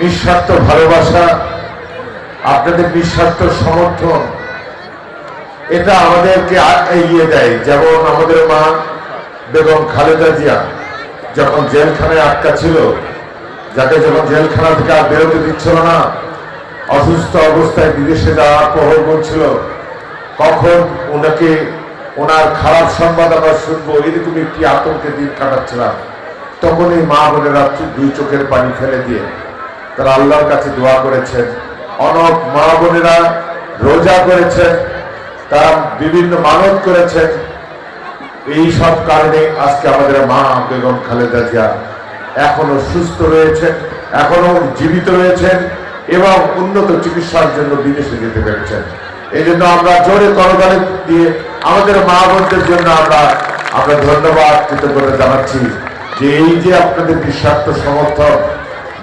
নিঃস্বার্থ ভালোবাসা, আপনাদের নিঃস্বার্থ সমর্থন, এটা আমাদেরকে এগিয়ে দেয়। যেমন আমাদের মা বেগম খালেদা জিয়া যখন জেলখানায় আটকা ছিল, যাকে যখন জেলখানা থেকে আর বেরোতে দিচ্ছিল না, অসুস্থ অবস্থায় বিদেশে যাওয়া প্রহর করছিল কখন ওনাকে ওনার খারাপ সংবাদ আমরা শুনব, এরকম একটি আতঙ্কে দিন কাটাচ্ছিলাম। তখন এই মা বোনেরা দুই চোখের পানি ফেলে দিয়ে তারা আল্লাহর কাছে দোয়া করেছেন। অনেক মা বোনেরা রোজা করেছেন, তারা বিভিন্ন মানত করেছেন। এই সব কারণে আজকে আমাদের মা বেগম খালেদা জিয়া এখনও সুস্থ রয়েছেন, এখনও জীবিত রয়েছেন এবং উন্নত চিকিৎসার জন্য বিদেশে যেতে পেরেছেন। এই জন্য আমরা জোরে করতালি দিয়ে আমাদের মা বোনদের জন্য আমরা আমরা ধন্যবাদ কৃতজ্ঞতা জানাচ্ছি যে এই যে আপনাদের নিঃস্বার্থ সমর্থন নির-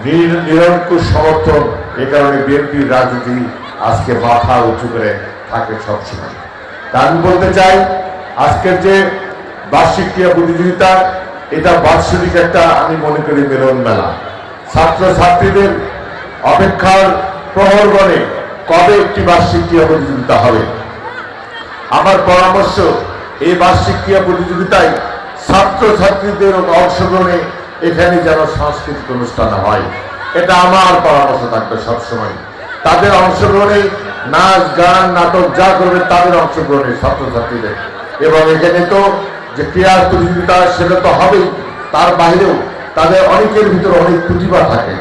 নিরঙ্কুশ সমর্থন এ কারণে বিএনপির রাজনীতি আজকে মাথা উঁচু করে থাকে সবসময়। তা আমি বলতে চাই, আজকের যে বার্ষিক ক্রীড়া প্রতিযোগিতা, এটা বার্ষিক একটা আমি মনে করি মিলন মেলা। ছাত্র ছাত্রীদের অপেক্ষার প্রহরগণে কবে একটি বার্ষিক ক্রীড়া প্রতিযোগিতা হবে? আমার পরামর্শ, এই বার্ষিক ক্রীড়া প্রতিযোগিতায় ছাত্র ছাত্রীদের অংশগ্রহণে এখানে যেন সাংস্কৃতিক অনুষ্ঠান হয়, এটা আমার পরামর্শ থাকবে সবসময়। তাদের অংশগ্রহণে নাচ, গান, নাটক যা করবে তাদের অংশগ্রহণে ছাত্রছাত্রীদের। এবং এখানে তো যে ক্রীড়া প্রতিযোগিতা, সেটা তো হবেই। তার বাইরেও তাদের অনেকের ভিতরে অনেক প্রতিভা থাকে।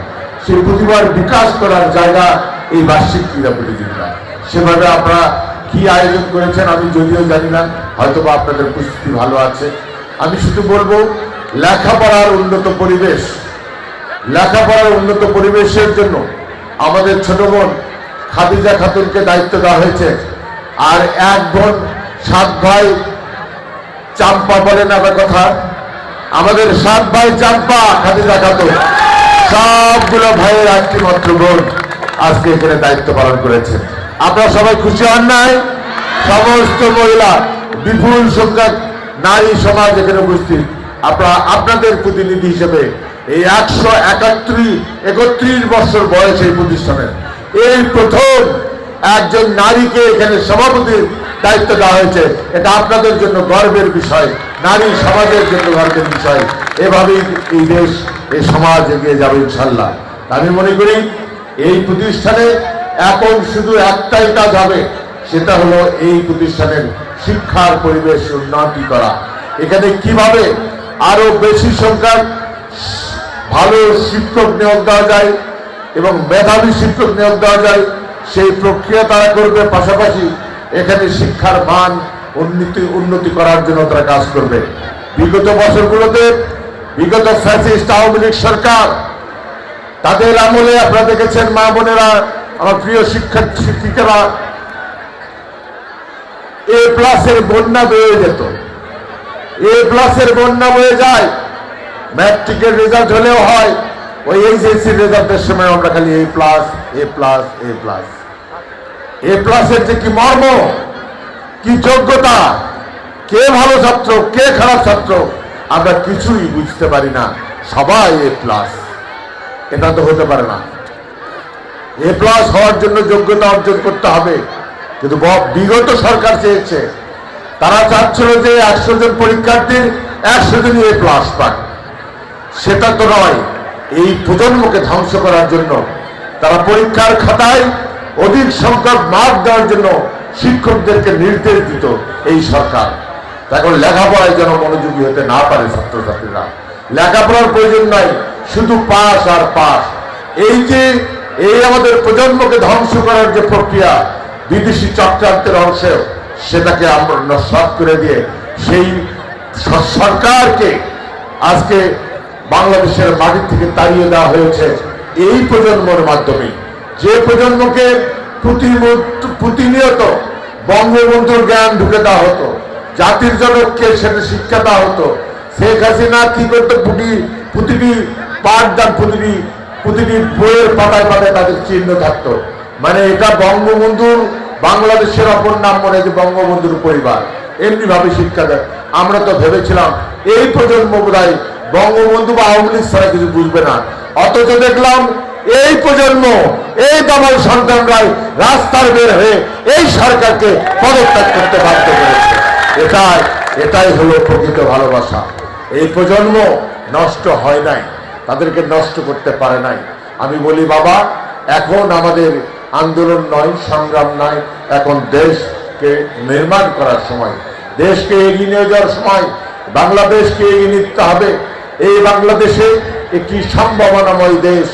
সেই প্রতিভার বিকাশ করার জায়গা এই বার্ষিক ক্রীড়া প্রতিযোগিতা। সেভাবে আপনারা কি আয়োজন করেছেন আমি যদিও জানি না হয়তো বা আপনাদের প্রস্তুতি ভালো আছে। আমি শুধু বলব লেখাপড়ার উন্নত পরিবেশ। লেখাপড়ার উন্নত পরিবেশের জন্য আমাদের ছোট বোন খাদিজা খাতুনকে দায়িত্ব দেওয়া হয়েছে। আর এক বোন, সাত ভাই, চাম্পা বলেন আমার কথা। আমাদের সাত ভাই, চাম্পা, খাদিজা খাতুন। সবগুলো ভাইয়ের একটি মাত্র বোন আজকে এখানে দায়িত্ব পালন করেছে। আপনারা সবাই খুশি হন নাই? সমস্ত মহিলা, বিপুল সংখ্যক নারী সমাজ এখানে উপস্থিত। আপনারা আপনাদের প্রতিনিধি হিসেবে এই একশো একাত্রিশ একত্রিশ বছর বয়স এই প্রতিষ্ঠানের এই প্রথম একজন নারীকে এখানে সভাপতির দায়িত্ব দেওয়া হয়েছে। এটা আপনাদের জন্য গর্বের বিষয়, নারী সমাজের জন্য গর্বের বিষয়। এভাবেই এই দেশ, এই সমাজ এগিয়ে যাবে ইনশাল্লাহ আমি মনে করি, এই প্রতিষ্ঠানে এখন শুধু একটাই কাজ হবে, সেটা হলো এই প্রতিষ্ঠানের শিক্ষার পরিবেশ উন্নতি করা। এখানে কীভাবে আরও বেশি সংখ্যার ভালো শিক্ষক নিয়োগ দেওয়া যায় এবং মেধাবী শিক্ষক নিয়োগ দেওয়া যায়, সেই প্রক্রিয়া তারা করবে, পাশাপাশি এখানে শিক্ষার মান উন্নতি উন্নতি করার জন্য তারা কাজ করবে। বিগত বছরগুলোতে, বিগত ফ্যাসিস্ট আওয়ামী লীগ সরকার, তাদের আমলে আপনারা দেখেছেন, মা বোনেরা, আমার প্রিয় শিক্ষা শিক্ষিকারা, এ প্লাসের বন্যা বয়ে যেত। এ প্লাসের বন্যা বয়ে যায়। ম্যাট্রিকের রেজাল্ট হলেও হয়। ওই এইচএসসি রেজাল্টের সময় আমরা খালি A plus A plus A plus A প্লাসের যে কি মর্ম? কি যোগ্যতা? কে ভালো ছাত্র? কে খারাপ ছাত্র? আমরা কিছুই বুঝতে পারি না। সবাই এ প্লাস এটা তো হতে পারে না। এ প্লাস হওয়ার জন্য যোগ্যতা অর্জন করতে হবে। কিন্তু বিগত সরকার চেয়েছে। তারা চাচ্ছিল যে একশো জন পরীক্ষার্থীর একশো জন এ প্লাস পাক। সেটা তো নয়, এই প্রজন্মকে ধ্বংস করার জন্য, তারা পরীক্ষার খাতায় অধিক সংখ্যক মার্ক দেওয়ার জন্য শিক্ষকদেরকে নির্দেশ দিত এই সরকার। এখন লেখাপড়ায় যেন মনোযোগী হতে না পারে ছাত্রছাত্রীরা। লেখাপড়ার প্রয়োজন নাই, শুধু পাস আর পাস এই যে, এই আমাদের প্রজন্মকে ধ্বংস করার যে প্রক্রিয়া, বিদেশি চক্রান্তের অংশ সেটাকে আমরা নস্বাত করে দিয়ে সেই সরকারকে আজকে বাংলাদেশের মাটি থেকে তাড়িয়ে দেওয়া হয়েছে এই প্রজন্মের মাধ্যমে। যে প্রজন্মকে প্রতিনিয়ত বঙ্গবন্ধুর জ্ঞান ঢুকে দেওয়া হতো, জাতির জনককে সেটা শিক্ষা দেওয়া হতো, শেখ হাসিনা কি করতো প্রতি প্রতিটি পাঠদান প্রতিটি প্রতিটি বইয়ের পাতায় পাতায় তাদের চিহ্ন থাকতো। মানে এটা বঙ্গবন্ধুর বাংলাদেশের অপর নাম মনে যে বঙ্গবন্ধুর পরিবার। এমনি ভাবে শিক্ষা দেয়। আমরা তো ভেবেছিলাম, এই প্রজন্ম বোধহয় বঙ্গবন্ধু বা আওয়ামী লীগ ছাড়া কিছু বুঝবে না। অথচ দেখলাম, এই প্রজন্ম, এই দামাল সন্তানরাই রাস্তার বের হয়ে এই সরকারকে পদত্যাগ করতে বাধ্য করেছে। এটাই এটাই হলো প্রকৃত ভালোবাসা। এই প্রজন্ম নষ্ট হয় নাই, তাদেরকে নষ্ট করতে পারে নাই। আমি বলি, বাবা, এখন আমাদের আন্দোলন নয়, সংগ্রাম নয়, এখন দেশকে নির্মাণ করার সময়, দেশকে এগিয়ে নিয়ে যাওয়ার সময়, বাংলাদেশকে এগিয়ে নিতে হবে। এই বাংলাদেশে একটি সম্ভাবনাময় দেশ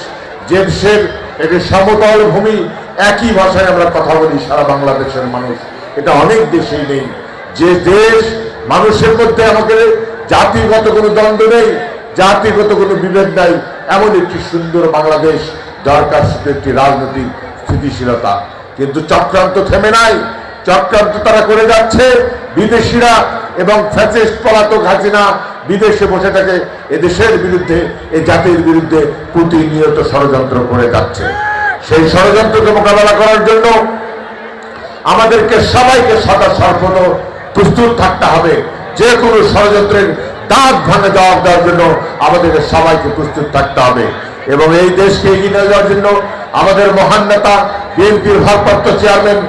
যে দেশের একটি সমতল ভূমি, একই ভাষায় আমরা কথা বলি, সারা বাংলাদেশের মানুষ। এটা অনেক দেশেই নেই। যে দেশ মানুষের মধ্যে আমাদের জাতিগত কোনো দ্বন্দ্ব নেই, জাতিগত কোনো বিভেদ নাই, এমন একটি সুন্দর বাংলাদেশ, দরকার শুধু একটি রাজনৈতিক স্থিতিশীলতা। কিন্তু চক্রান্ত থেমে নাই। চক্রান্ত তারা করে যাচ্ছে। বিদেশিরা এবং ফ্যাসিস্ট পলাতক হাসিনা বিদেশে বসে থাকে। এদেশের বিরুদ্ধে এই জাতির বিরুদ্ধে প্রতিনিয়ত ষড়যন্ত্র করে যাচ্ছে। সেই ষড়যন্ত্রকে মোকাবেলা করার জন্য আমাদেরকে সবাইকে সদা সর্বদ প্রস্তুত থাকতে হবে। যে কোনো ষড়যন্ত্রের দাঁত ভাঙে জবাব দেওয়ার জন্য আমাদেরকে সবাইকে প্রস্তুত থাকতে হবে। এবং এই দেশকে এগিয়ে নিয়ে যাওয়ার জন্য আমাদের মহান নেতা, বিএনপির ভারপ্রাপ্ত চেয়ারম্যান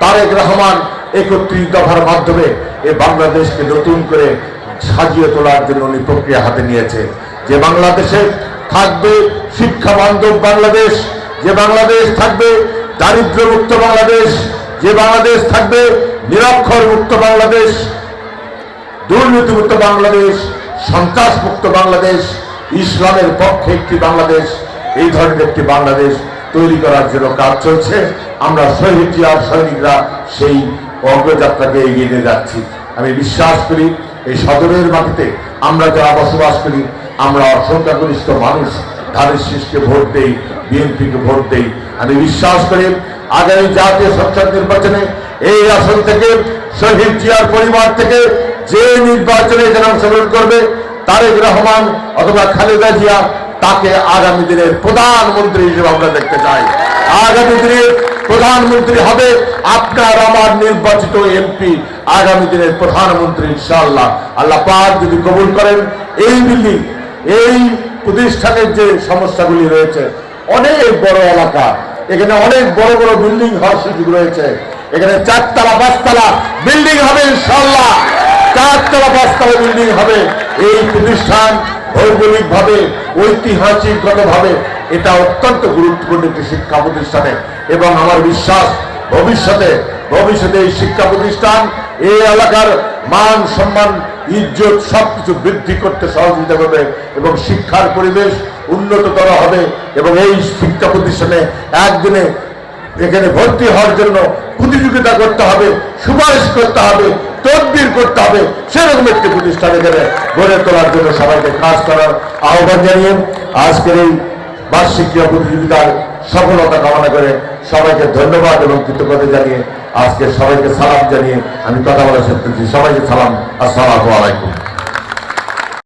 তারেক রহমান একত্রিশ দফার মাধ্যমে এই বাংলাদেশকে নতুন করে সাজিয়ে তোলার জন্য উনি প্রক্রিয়া হাতে নিয়েছে। যে বাংলাদেশে থাকবে শিক্ষা বান্ধব বাংলাদেশ, যে বাংলাদেশ থাকবে দারিদ্র মুক্ত বাংলাদেশ, যে বাংলাদেশ থাকবে নিরক্ষর মুক্ত বাংলাদেশ দুর্নীতি দুর্নীতিমুক্ত বাংলাদেশ সন্ত্রাস মুক্ত বাংলাদেশ, ইসলামের পক্ষে একটি বাংলাদেশ এই ধরনের একটি বাংলাদেশ তৈরি করার জন্য কাজ চলছে। আমরা শহীদ আর সৈনিকরা সেই অগ্রযাত্রাকে এগিয়ে নিয়ে যাচ্ছি। আমি বিশ্বাস করি, এই সদরের মাটিতে আমরা যারা বসবাস করি, আমরা সংখ্যাগরিষ্ঠ মানুষ, ধানের শীষকে ভোট দেই, বিএনপিকে ভোট দেই। আমি বিশ্বাস করি, আগামী জাতীয় সংসদ নির্বাচনে এই আসন থেকে, শহীদ জিয়ার পরিবার থেকে যে নির্বাচনে এখানে অংশগ্রহণ করবে, তারেক রহমান অথবা খালেদা জিয়া তাকে আগামী দিনের প্রধানমন্ত্রী হিসেবে আমরা দেখতে চাই। আগামী দিনের প্রধানমন্ত্রী হবে আপনার আমার নির্বাচিত এমপি, আগামী দিনের প্রধানমন্ত্রী ইনশাআল্লাহ। আল্লাহ পাক যদি কবুল করেন, এই বিল্ডিং এই প্রতিষ্ঠানের যে সমস্যাগুলি রয়েছে, অনেক বড় এলাকা, এখানে অনেক বড় বড় বিল্ডিং হওয়ার সুযোগ রয়েছে। এখানে চারতলা, পাঁচতলা বিল্ডিং হবে ইনশাল্লাহ চারতলা, পাঁচতলা বিল্ডিং হবে এই প্রতিষ্ঠান। ভৌগোলিক ভাবে ঐতিহাসিকগত ভাবে এটা অত্যন্ত গুরুত্বপূর্ণ একটি শিক্ষা প্রতিষ্ঠানে। এবং আমার বিশ্বাস, ভবিষ্যতে ভবিষ্যতে এই শিক্ষা প্রতিষ্ঠান, এই এলাকার মান, সম্মান, ইজ্জত সবকিছু বৃদ্ধি করতে সহযোগিতা করবে এবং শিক্ষার পরিবেশ উন্নততর হবে এবং এই শিক্ষা প্রতিষ্ঠানে একদিনে এখানে ভর্তি হওয়ার জন্য প্রতিযোগিতা করতে হবে, সুপারিশ করতে হবে তদবির করতে হবে। সেরকম একটি প্রতিষ্ঠান এখানে গড়ে তোলার জন্য সবাইকে কাজ করার আহ্বান জানিয়ে আজকের এই বার্ষিক ক্রীড়া প্রতিযোগিতার সফলতা কামনা করে সবাইকে ধন্যবাদ এবং কৃতজ্ঞতা জানিয়ে আজকে সবাইকে সালাম জানিয়ে আমি কথা বলা শেষ করছি সবাইকে সালাম। আসসালামু আলাইকুম।